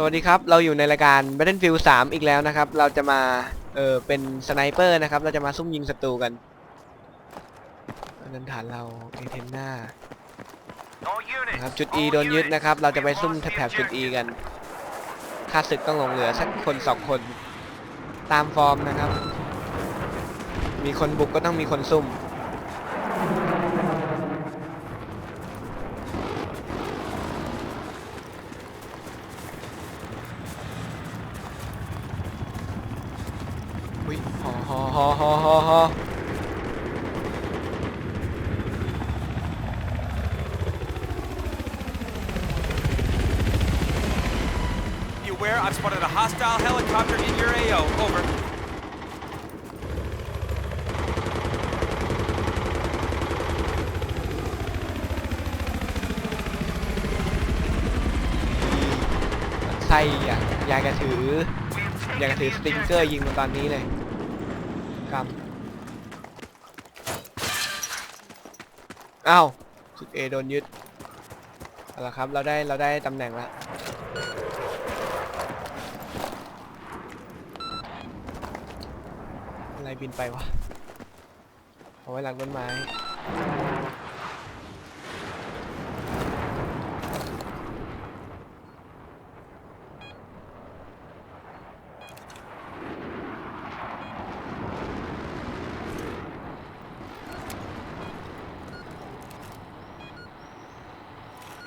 สวัสดีครับ เราอยู่ในรายการ Battlefield 3 อีกแล้วนะครับ เราจะมา เออเป็นสไนเปอร์นะครับ เราจะมาซุ่มยิงศัตรูกันอันนั้นฐานเราเอเทนนานะครับ จุด E โดนยึดนะครับ เราจะไปซุ่มแถบจุด E กันค่าศึกต้องลงเหลือสักคนสองคน ตามฟอร์มนะครับ มีคนบุกก็ต้องมีคนซุ่ม อุ้ยฮอฮอฮอฮอฮอฮอ Be aware, I've spotted a hostile helicopter in your AO. Over. ใส่อยากอยากจะถือ อยากจะถือสติงเกอร์ยิงมันตอนนี้เลยกำ อ้าวจุดเอโดนยึดเอาละครับเราได้เราได้ตำแหน่งแล้วอะไรบินไปวะเอาไว้หลังต้นไม้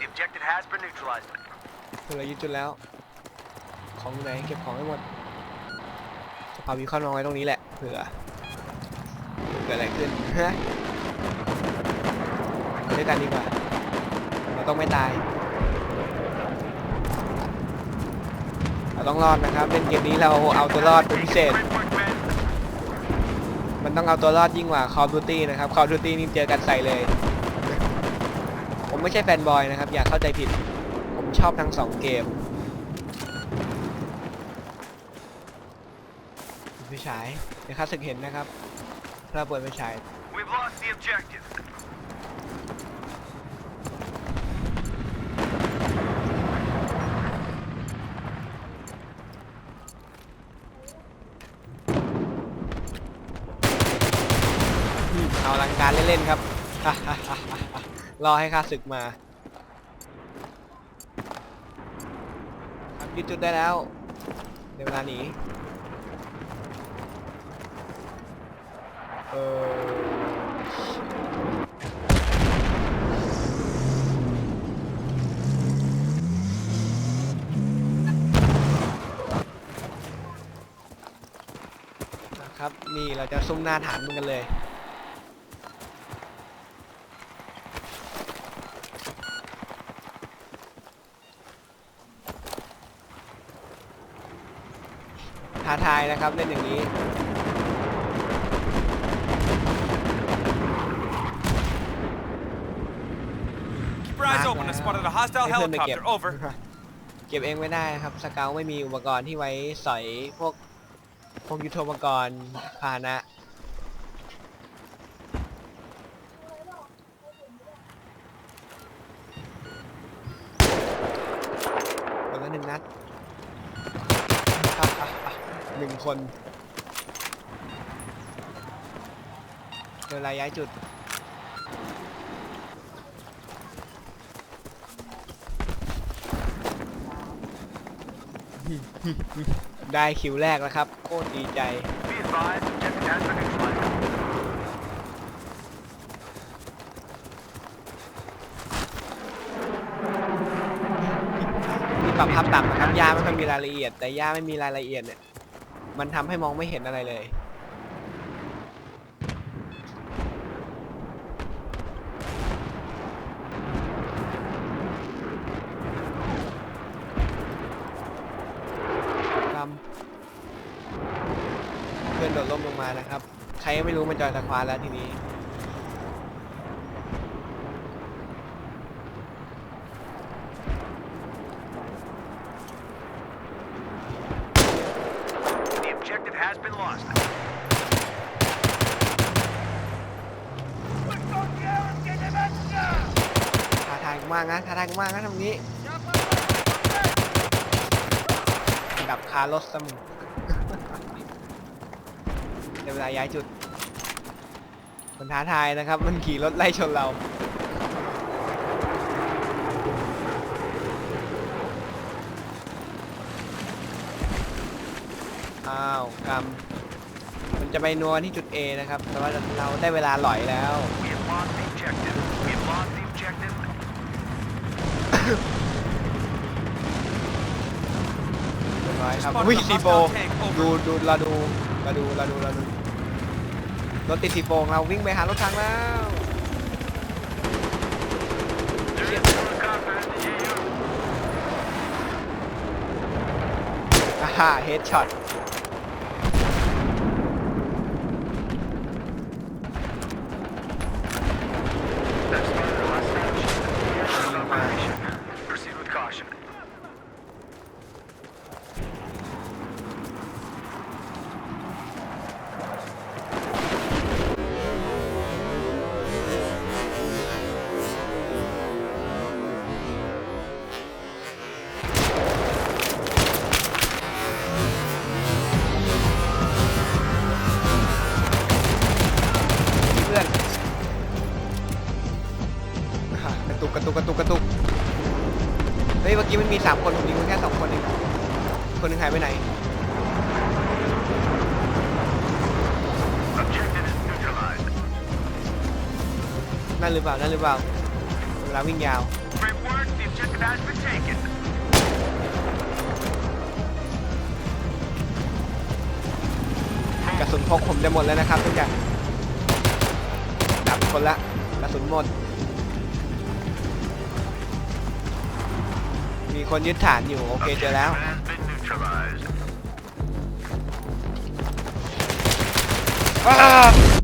The objective has been neutralized. คือเรายึดจุดแล้ว ของอยู่ไหนเก็บของให้หมดจะพาวิคอนวางไว้ตรงนี้แหละเผื่อเกิดอะไรขึ้นฮะด้วยกันดีกว่า เราต้องไม่ตาย เราต้องรอดนะครับ เล่นเกมนี้เราเอาตัวรอดเป็นพิเศษ มันต้องเอาตัวรอดยิ่งกว่า Call of Duty นะครับ Call of Duty นี่เจอกันใส่เลย ไม่ใช่แฟนบอยนะครับ อย่าเข้าใจผิด ผมชอบทั้งสองเกมไฟฉายเดี๋ยวข้าศึกเห็นนะครับเราเปิดไฟฉาย We've lost the objective. อืมเอาลังการเล่นๆครับ รอให้ข้าศึกมาครับยึดจุดได้แล้วเดี๋ยวเวลาหนีเออนะครับนี่เราจะซุ่มหน้าฐานมันกันเลย ท้าทายนะครับเล่นอย่างนี้ Keep your eyes open. I spotted a hostile ให้เพื่อนไปเก็บ helicopter. Over. เก็บเองไม่ได้นะครับสเกลไม่มีอุปกรณ์ที่ไว้สอยพวกพวกยุทโธปกรณ์พาหนะคนละหนึ่งนัด หนึ่งคนเวลาย้ายจุด ได้คิวแรกแล้วครับ โคตรดีใจนี่ปรับภาพต่ำนะครับย่าไม่ค่อยมีรายละเอียด แต่ย่าไม่มีรายละเอียดเนี่ย มันทำให้มองไม่เห็นอะไรเลยกำเพื่อนโดดล่มลงมานะครับ ใครไม่รู้มันจอยตะควานแล้วทีนี้ The objective has been lost. ท้าทายมากนะท้าทายมากนะตรงนี้ ดับคารถซะมึงในเวลาย้ายจุด มันท้าทายนะครับ มันขี่รถไล่ชนเรา อ้าวกรรมมันจะไปนัวที่จุด A นะครับ แต่ว่าเราได้เวลาหลอยแล้ว We have lost the objective. We have lost the objective. เรียบร้อยครับ Spotted อุ้ย a ซีโฟ hostile tank over. ดูดูเราดูเราดูเราดูเราดูรถติดซีโฟของเราวิ่งไปหารถถังแล้ว There is a helicopter in the AO. อ่าเฮดช็อต มีสามคนผมยิงมันแค่สองคนเองคนหนึงหายไปไหน Objective is neutralized. นั่นหรือเปล่านั่นหรือเปล่าเวลาวิ่งยาว Great work. The objective has been taken. กระสุนพกผมจะหมดแล้วนะครับทุกอย่างดับคนละกระสุนหมด มีคนยึดฐานอยู่ โอเคเจอแล้ว อ